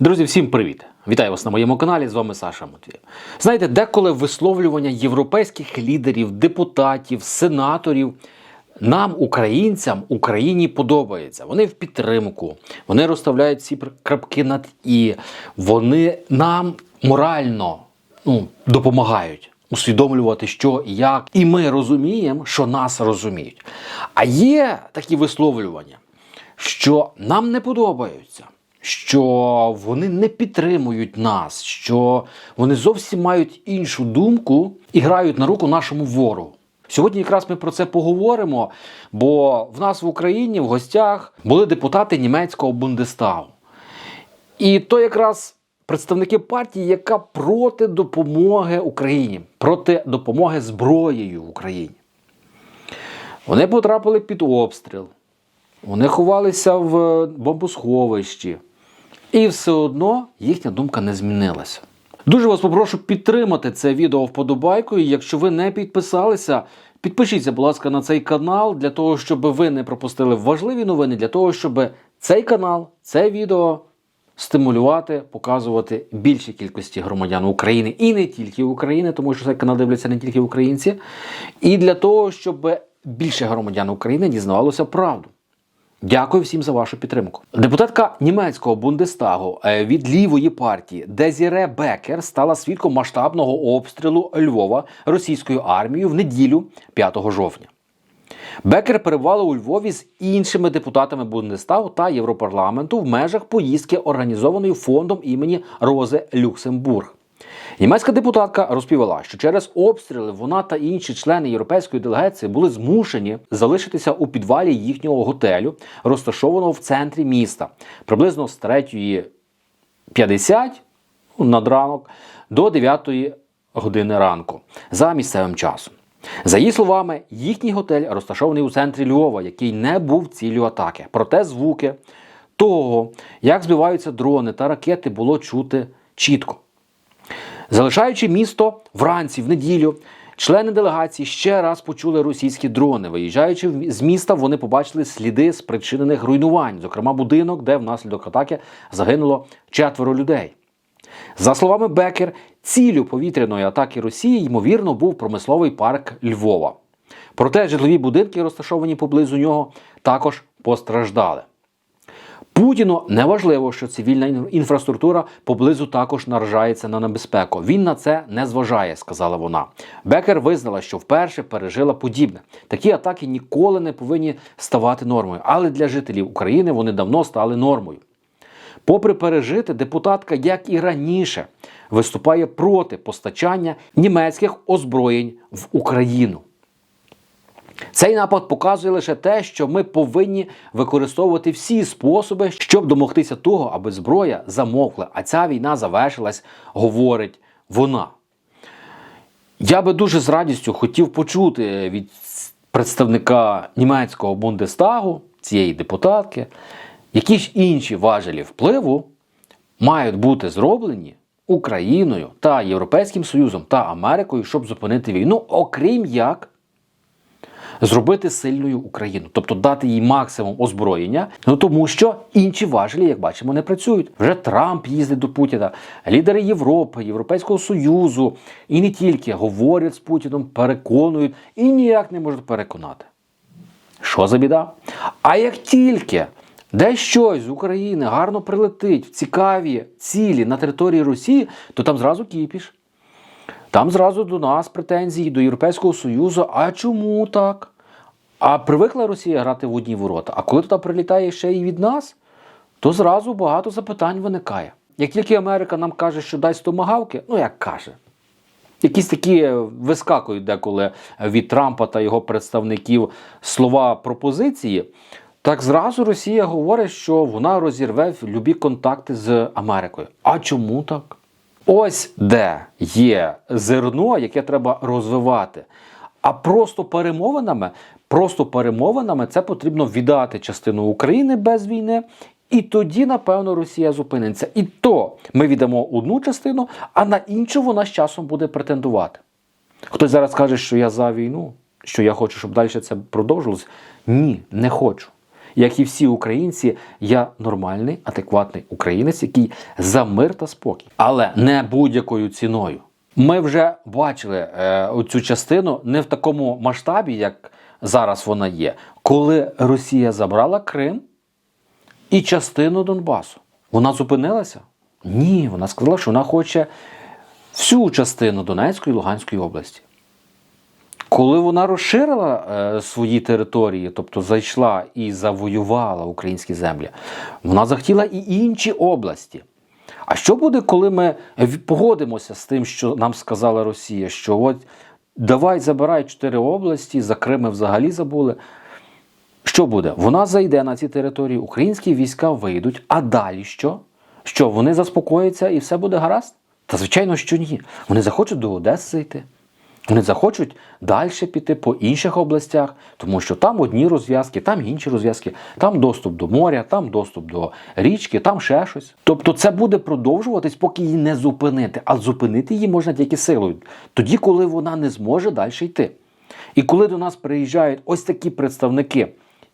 Друзі, всім привіт! Вітаю вас на моєму каналі. З вами Саша Матвієв. Знаєте, деколи висловлювання європейських лідерів, депутатів, сенаторів нам, українцям, Україні подобається. Вони в підтримку, вони розставляють ці крапки над і, вони нам морально ну, допомагають. Усвідомлювати, що і як, і ми розуміємо, що нас розуміють. А є такі висловлювання, що нам не подобаються, що вони не підтримують нас, що вони зовсім мають іншу думку і грають на руку нашому ворогу. Сьогодні якраз ми про це поговоримо, бо в нас в Україні в гостях були депутати німецького Бундестагу. І то якраз представники партії, яка проти допомоги Україні, проти допомоги зброєю в Україні. Вони потрапили під обстріл, вони ховалися в бомбосховищі, і все одно їхня думка не змінилася. Дуже вас попрошу підтримати це відео вподобайкою. Якщо ви не підписалися, підпишіться, будь ласка, на цей канал для того, щоб ви не пропустили важливі новини, для того, щоб цей канал, це відео стимулювати, показувати більшій кількості громадян України і не тільки України, тому що цей канал дивляться не тільки українці, і для того, щоб більше громадян України дізнавалося правду. Дякую всім за вашу підтримку. Депутатка німецького Бундестагу е, від лівої партії Дезіре Бекер стала свідком масштабного обстрілу Львова російською армією в неділю 5 жовтня. Бекер перебувала у Львові з іншими депутатами Бундестагу та Європарламенту в межах поїздки, організованої фондом імені Рози Люксембург. Німецька депутатка розповіла, що через обстріли вона та інші члени європейської делегації були змушені залишитися у підвалі їхнього готелю, розташованого в центрі міста, приблизно з 3.50 над ранок до 9 години ранку за місцевим часом. За її словами, їхній готель розташований у центрі Львова, який не був ціллю атаки. Проте звуки того, як збиваються дрони та ракети, було чути чітко. Залишаючи місто вранці, в неділю, члени делегації ще раз почули російські дрони. Виїжджаючи з міста, вони побачили сліди спричинених руйнувань, зокрема будинок, де внаслідок атаки загинуло четверо людей. За словами Бекер, ціллю повітряної атаки Росії, ймовірно, був промисловий парк Львова. Проте житлові будинки, розташовані поблизу нього, також постраждали. Путіну не важливо, що цивільна інфраструктура поблизу також наражається на небезпеку. Він на це не зважає, сказала вона. Бекер визнала, що вперше пережила подібне. Такі атаки ніколи не повинні ставати нормою, але для жителів України вони давно стали нормою. Попри пережити, депутатка, як і раніше, виступає проти постачання німецьких озброєнь в Україну. Цей напад показує лише те, що ми повинні використовувати всі способи, щоб домогтися того, аби зброя замовкла, а ця війна завершилась, говорить вона. Я би дуже з радістю хотів почути від представника німецького Бундестагу, цієї депутатки, які ж інші важелі впливу мають бути зроблені Україною та Європейським Союзом та Америкою, щоб зупинити війну, окрім як зробити сильною Україну, тобто дати їй максимум озброєння, ну тому що інші важелі, як бачимо, не працюють. Вже Трамп їздить до Путіна, лідери Європи, Європейського Союзу і не тільки говорять з Путіном, переконують і ніяк не можуть переконати. Що за біда? А як тільки десь щось з України гарно прилетить в цікаві цілі на території Росії, то там зразу кіпіш. Там зразу до нас претензії до Європейського Союзу. А чому так? А привикла Росія грати в одні ворота. А коли туди прилітає ще і від нас, то зразу багато запитань виникає. Як тільки Америка нам каже, що дасть томагавки, ну як каже, Якісь такі вискакують деколи від Трампа та його представників слова пропозиції. Так зразу Росія говорить, що вона розірве любі контакти з Америкою. А чому так? Ось де є зерно, яке треба розвивати. А просто перемовинами, просто перемовинами це потрібно віддати частину України без війни. І тоді, напевно, Росія зупиниться. І то ми віддамо одну частину, а на іншу вона з часом буде претендувати. Хтось зараз каже, що я за війну, що я хочу, щоб далі це продовжилось. Ні, не хочу. Як і всі українці, я нормальний, адекватний українець, який за мир та спокій, але не будь-якою ціною. Ми вже бачили е, цю частину не в такому масштабі, як зараз вона є, коли Росія забрала Крим і частину Донбасу. Вона зупинилася? Ні, вона сказала, що вона хоче всю частину Донецької і Луганської області. Коли вона розширила е, свої території, тобто зайшла і завоювала українські землі, вона захотіла і інші області. А що буде, коли ми погодимося з тим, що нам сказала Росія, що от давай забирай чотири області, за Крим ми взагалі забули. Що буде? Вона зайде на ці території, українські війська вийдуть, а далі що? Що вони заспокояться і все буде гаразд? Та звичайно, що ні. Вони захочуть до Одеси зайти. Вони захочуть далі піти по інших областях, тому що там одні розв'язки, там інші розв'язки, там доступ до моря, там доступ до річки, там ще щось. Тобто це буде продовжуватись, поки її не зупинити. А зупинити її можна тільки силою, тоді, коли вона не зможе далі йти. І коли до нас приїжджають ось такі представники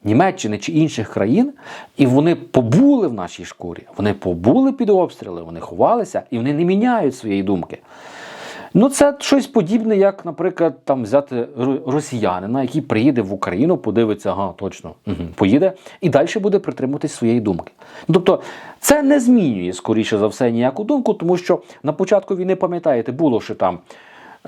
Німеччини чи інших країн, і вони побули в нашій шкурі, вони побули під обстріли, вони ховалися і вони не міняють своєї думки. Ну, це щось подібне, як, наприклад, там взяти росіянина, який приїде в Україну, подивиться, ага, точно, угу, поїде, і далі буде притримуватись своєї думки. Тобто, це не змінює, скоріше за все, ніяку думку, тому що на початку війни, пам'ятаєте, було що там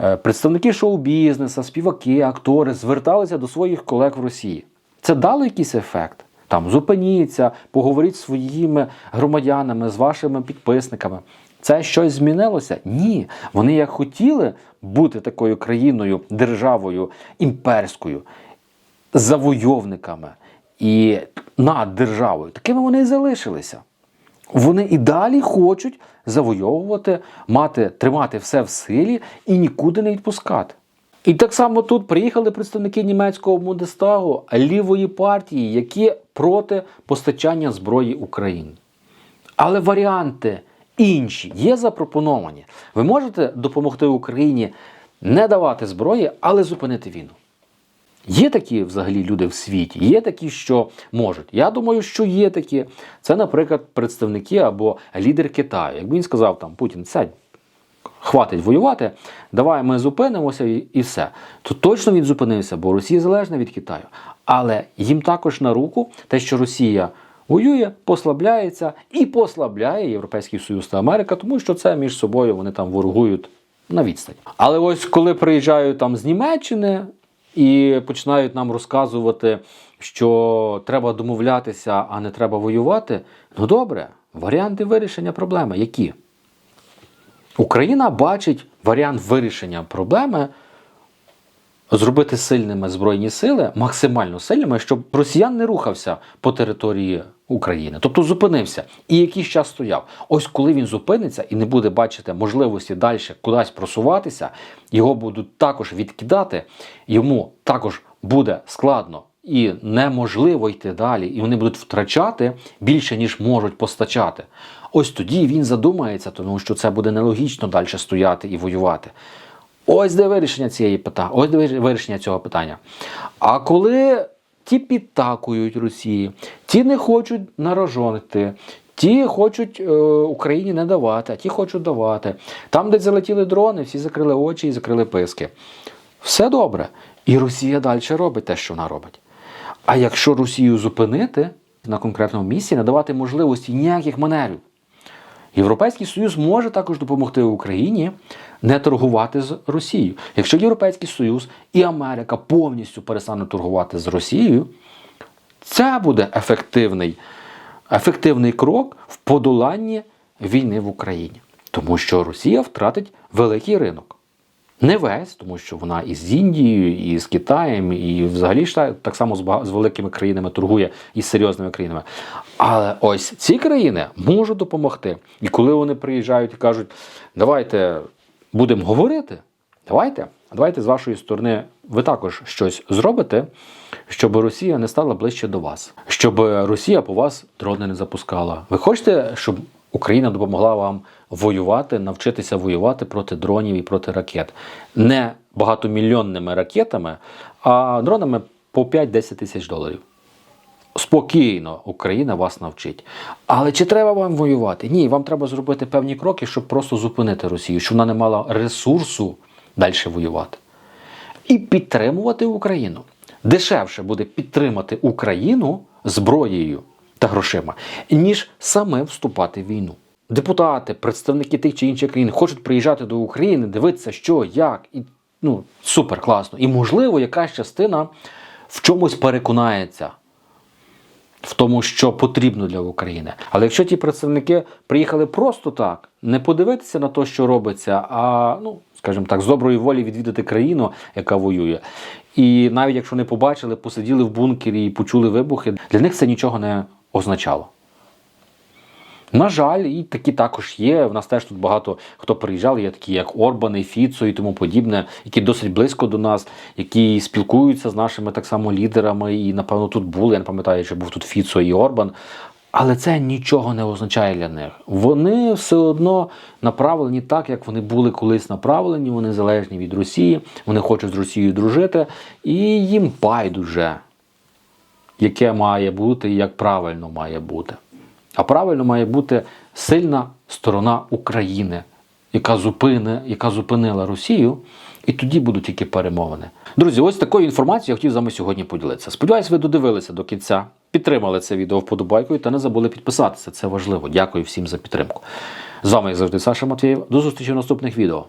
е, представники шоу-бізнесу, співаки, актори зверталися до своїх колег в Росії. Це дало якийсь ефект. Там зупиніться, поговоріть зі своїми громадянами, з вашими підписниками. Це щось змінилося? Ні. Вони як хотіли бути такою країною, державою імперською, завойовниками і над державою, такими вони і залишилися. Вони і далі хочуть завойовувати, мати, тримати все в силі і нікуди не відпускати. І так само тут приїхали представники німецького Бундестагу лівої партії, які проти постачання зброї Україні. Але варіанти інші є запропоновані. Ви можете допомогти Україні не давати зброї, але зупинити війну. Є такі взагалі люди в світі, є такі, що можуть. Я думаю, що є такі. Це, наприклад, представники або лідер Китаю. Якби він сказав там Путін, сядь, хватить воювати, давай ми зупинимося і, і все. То точно він зупинився, бо Росія залежна від Китаю. Але їм також на руку те, що Росія воює, послабляється і послабляє Європейський Союз та Америка, тому що це між собою вони там ворогують на відстані. Але ось коли приїжджають там з Німеччини і починають нам розказувати, що треба домовлятися, а не треба воювати. Ну добре, варіанти вирішення проблеми які? Україна бачить варіант вирішення проблеми зробити сильними збройні сили, максимально сильними, щоб росіян не рухався по території України, тобто зупинився і якийсь час стояв. Ось коли він зупиниться і не буде бачити можливості далі кудись просуватися, його будуть також відкидати, йому також буде складно. І неможливо йти далі, і вони будуть втрачати більше, ніж можуть постачати. Ось тоді він задумається, тому що це буде нелогічно далі стояти і воювати. Ось де вирішення цієї питання, ось де вирішення цього питання. А коли ті підтакують Росії, ті не хочуть нарожонити, ті хочуть е, Україні не давати, а ті хочуть давати. Там, де залетіли дрони, всі закрили очі і закрили писки. Все добре. І Росія далі робить те, що вона робить. А якщо Росію зупинити на конкретному місці, не давати можливості ніяких маневрів, Європейський Союз може також допомогти Україні не торгувати з Росією. Якщо Європейський Союз і Америка повністю перестануть торгувати з Росією, це буде ефективний, ефективний крок в подоланні війни в Україні. Тому що Росія втратить великий ринок. Не весь, тому що вона і з Індією, і з Китаєм, і взагалі ж так само з, великими країнами торгує і з серйозними країнами. Але ось ці країни можуть допомогти. І коли вони приїжджають і кажуть, давайте будемо говорити, давайте, давайте з вашої сторони ви також щось зробите, щоб Росія не стала ближче до вас, щоб Росія по вас дрони не запускала. Ви хочете, щоб Україна допомогла вам воювати, навчитися воювати проти дронів і проти ракет. Не багатомільйонними ракетами, а дронами по 5-10 тисяч доларів. Спокійно, Україна вас навчить. Але чи треба вам воювати? Ні, вам треба зробити певні кроки, щоб просто зупинити Росію, щоб вона не мала ресурсу далі воювати. І підтримувати Україну. Дешевше буде підтримати Україну зброєю та грошима, ніж саме вступати в війну. Депутати, представники тих чи інших країн хочуть приїжджати до України, дивитися, що, як, і ну, супер класно. І можливо, якась частина в чомусь переконається в тому, що потрібно для України. Але якщо ті представники приїхали просто так, не подивитися на те, що робиться, а ну, скажімо так, з доброї волі відвідати країну, яка воює. І навіть якщо не побачили, посиділи в бункері і почули вибухи, для них це нічого не означало. На жаль, і такі також є. В нас теж тут багато хто приїжджав, є такі, як Орбани, Фіцо і тому подібне, які досить близько до нас, які спілкуються з нашими так само лідерами. І, напевно, тут були. Я не пам'ятаю, чи був тут Фіцо і Орбан. Але це нічого не означає для них. Вони все одно направлені так, як вони були колись направлені. Вони залежні від Росії, вони хочуть з Росією дружити, і їм байдуже, яке має бути і як правильно має бути. А правильно має бути сильна сторона України, яка, зупине, яка зупинила Росію, і тоді будуть тільки перемовини. Друзі, ось такою інформацією я хотів з вами сьогодні поділитися. Сподіваюсь, ви додивилися до кінця, підтримали це відео вподобайкою та не забули підписатися. Це важливо. Дякую всім за підтримку. З вами, як завжди, Саша Матвєєв. До зустрічі в наступних відео.